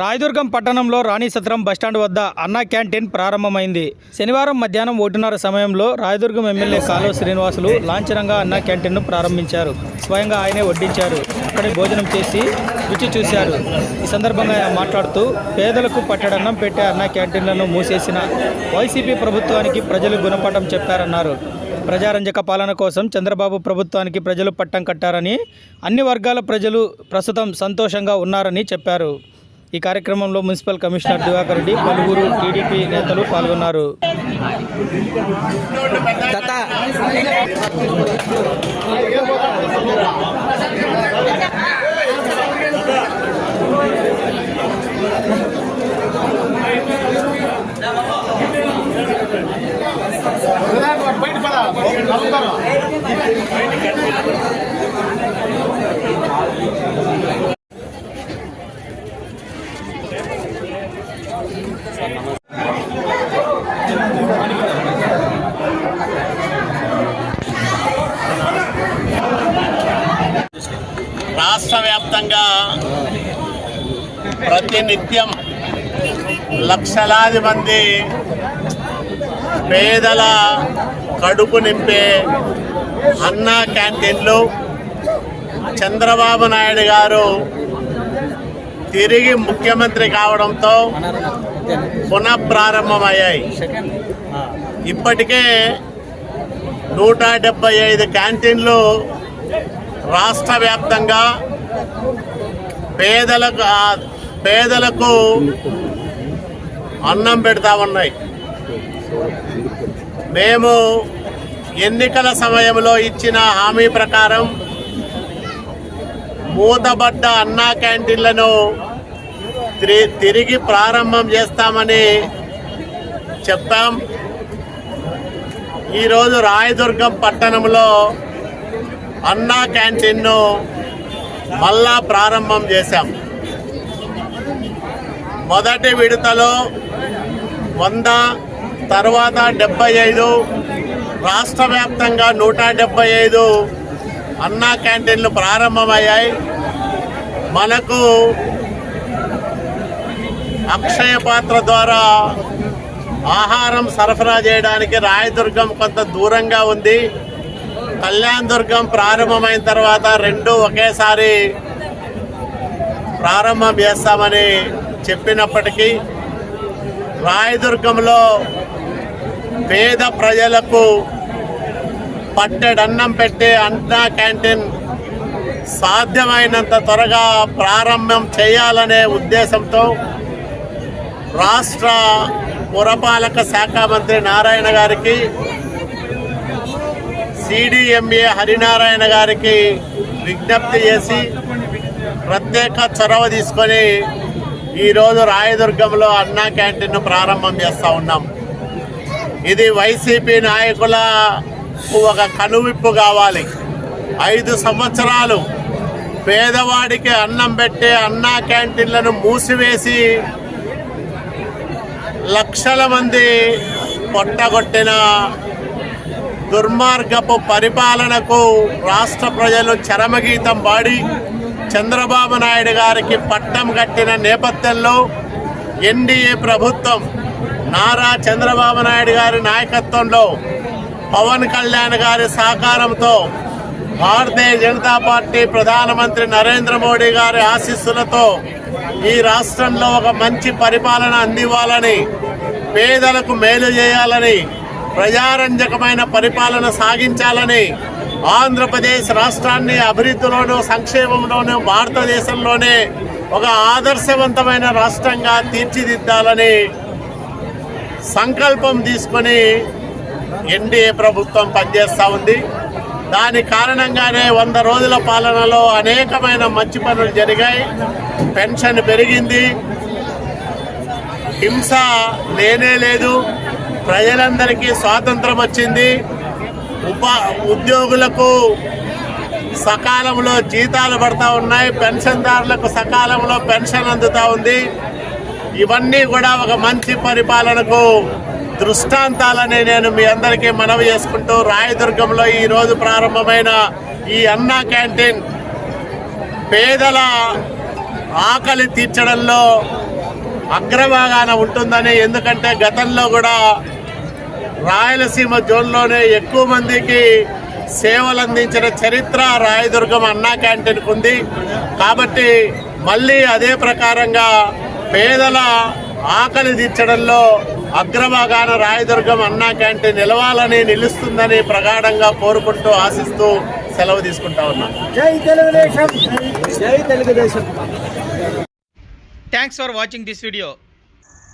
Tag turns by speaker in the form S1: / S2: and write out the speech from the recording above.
S1: రాయదుర్గం పట్టణంలో రాణి సత్రం బస్టాండ్ వద్ద అన్నా క్యాంటీన్ ప్రారంభమైంది. శనివారం మధ్యాహ్నం ఒకటిన్నర సమయంలో రాయదుర్గం ఎమ్మెల్యే కాలువ శ్రీనివాసులు లాంఛనంగా అన్నా క్యాంటీన్ను ప్రారంభించారు. స్వయంగా ఆయనే వడ్డించారు. అక్కడే భోజనం చేసి రుచి చూశారు. ఈ సందర్భంగా ఆయన మాట్లాడుతూ పేదలకు పట్టడన్నం పెట్టే అన్నా క్యాంటీన్లను మూసేసిన వైసీపీ ప్రభుత్వానికి ప్రజలు గుణపాఠం చెప్పారన్నారు. ప్రజారంజక పాలన కోసం చంద్రబాబు ప్రభుత్వానికి ప్రజలు పట్టం కట్టారని అన్ని వర్గాల ప్రజలు ప్రస్తుతం సంతోషంగా ఉన్నారని చెప్పారు. ఈ కార్యక్రమంలో మున్సిపల్ కమిషనర్ దివాకర్ రెడ్డి పలువురు టీడీపీ నేతలు పాల్గొన్నారు.
S2: రాష్ట్ర వ్యాప్తంగా ప్రతినిత్యం లక్షలాది మంది పేదల కడుపు నింపే అన్నా క్యాంటీన్లు చంద్రబాబు నాయుడు గారు తిరిగి ముఖ్యమంత్రి కావడంతో పునఃప్రారంభమయ్యాయి. ఇప్పటికే నూట డెబ్బై ఐదు క్యాంటీన్లు రాష్ట్ర వ్యాప్తంగా పేదలకు పేదలకు అన్నం పెడతా ఉన్నాయి. మేము ఎన్నికల సమయంలో ఇచ్చిన హామీ ప్రకారం మూతబడ్డ అన్నా క్యాంటీన్లను తిరి- తిరిగి ప్రారంభం చేస్తామని చెప్పాం. ఈరోజు రాయదుర్గం పట్టణంలో అన్నా క్యాంటీన్ను మళ్ళా ప్రారంభం చేశాం. మొదటి విడతలో వంద తర్వాత డెబ్బై ఐదు రాష్ట్ర వ్యాప్తంగా నూట డెబ్బై ఐదు అన్నా క్యాంటీన్లు ప్రారంభమయ్యాయి. మనకు అక్షయ పాత్ర ద్వారా ఆహారం సరఫరా చేయడానికి రాయదుర్గం కొంత దూరంగా ఉంది. కళ్యాణ్ దుర్గం ప్రారంభమైన తర్వాత రెండు ఒకేసారి ప్రారంభం చేస్తామని చెప్పినప్పటికీ రాయదుర్గంలో పేద ప్రజలకు పట్టెడన్నం పెట్టే అన్నా క్యాంటీన్ సాధ్యమైనంత త్వరగా ప్రారంభం చేయాలనే ఉద్దేశంతో రాష్ట్ర పురపాలక శాఖ మంత్రి నారాయణ గారికి సిడిఎంఏ హరినారాయణ గారికి విజ్ఞప్తి చేసి ప్రత్యేక చొరవ తీసుకొని ఈరోజు రాయదుర్గంలో అన్నా క్యాంటీన్ను ప్రారంభం చేస్తూ ఉన్నాం. ఇది వైసీపీ నాయకులకు ఒక కనువిప్పు కావాలి. ఐదు సంవత్సరాలు పేదవాడికి అన్నం పెట్టే అన్నా క్యాంటీన్లను మూసివేసి లక్షల మంది పొట్టగొట్టిన దుర్మార్గపు పరిపాలనకు రాష్ట్ర ప్రజలు చరమగీతం పాడి చంద్రబాబు నాయుడు గారికి పట్టం కట్టిన నేపథ్యంలో ఎన్డీఏ ప్రభుత్వం నారా చంద్రబాబు నాయుడు గారి నాయకత్వంలో పవన్ కళ్యాణ్ గారి సహకారంతో భారతీయ జనతా పార్టీ ప్రధానమంత్రి నరేంద్ర మోడీ గారి ఆశీస్సులతో ఈ రాష్ట్రంలో ఒక మంచి పరిపాలన అందివ్వాలని పేదలకు మేలు చేయాలని ప్రజారంజకమైన పరిపాలన సాగించాలని ఆంధ్రప్రదేశ్ రాష్ట్రాన్ని అభివృద్ధిలోనూ సంక్షేమంలోనూ భారతదేశంలోనే ఒక ఆదర్శవంతమైన రాష్ట్రంగా తీర్చిదిద్దాలని సంకల్పం తీసుకొని ఎన్డీఏ ప్రభుత్వం పనిచేస్తూ ఉంది. దాని కారణంగానే వంద రోజుల పాలనలో అనేకమైన మంచి పనులు జరిగాయి. పెన్షన్ పెరిగింది. హింస లేనే లేదు. ప్రజలందరికీ స్వాతంత్రం వచ్చింది. ఉపా ఉద్యోగులకు సకాలంలో జీతాలు పడతా ఉన్నాయి. పెన్షన్దారులకు సకాలంలో పెన్షన్ అందుతూ ఉంది. ఇవన్నీ కూడా ఒక మంచి పరిపాలనకు దృష్టాంతాలని నేను మీ అందరికీ మనవి చేసుకుంటూ రాయదుర్గంలో ఈరోజు ప్రారంభమైన ఈ అన్నా క్యాంటీన్ పేదల ఆకలి తీర్చడంలో అగ్రభాగాన ఉంటుందని ఎందుకంటే గతంలో కూడా రాయలసీమ జోన్లోనే ఎక్కువ మందికి సేవలు అందించిన చరిత్ర రాయదుర్గం అన్నా క్యాంటీన్కి ఉంది. కాబట్టి మళ్ళీ అదే ప్రకారంగా పేదల ఆకలి తీర్చడంలో అగ్రభాగాన రాయదుర్గం అన్నా క్యాంటీన్ నిలవాలని నిలుస్తుందని ప్రగాఢంగా కోరుకుంటూ ఆశిస్తూ సెలవు తీసుకుంటా ఉన్నాను.
S3: జై తెలుగుదేశం. జై Telugudesam.
S1: Thanks for watching this video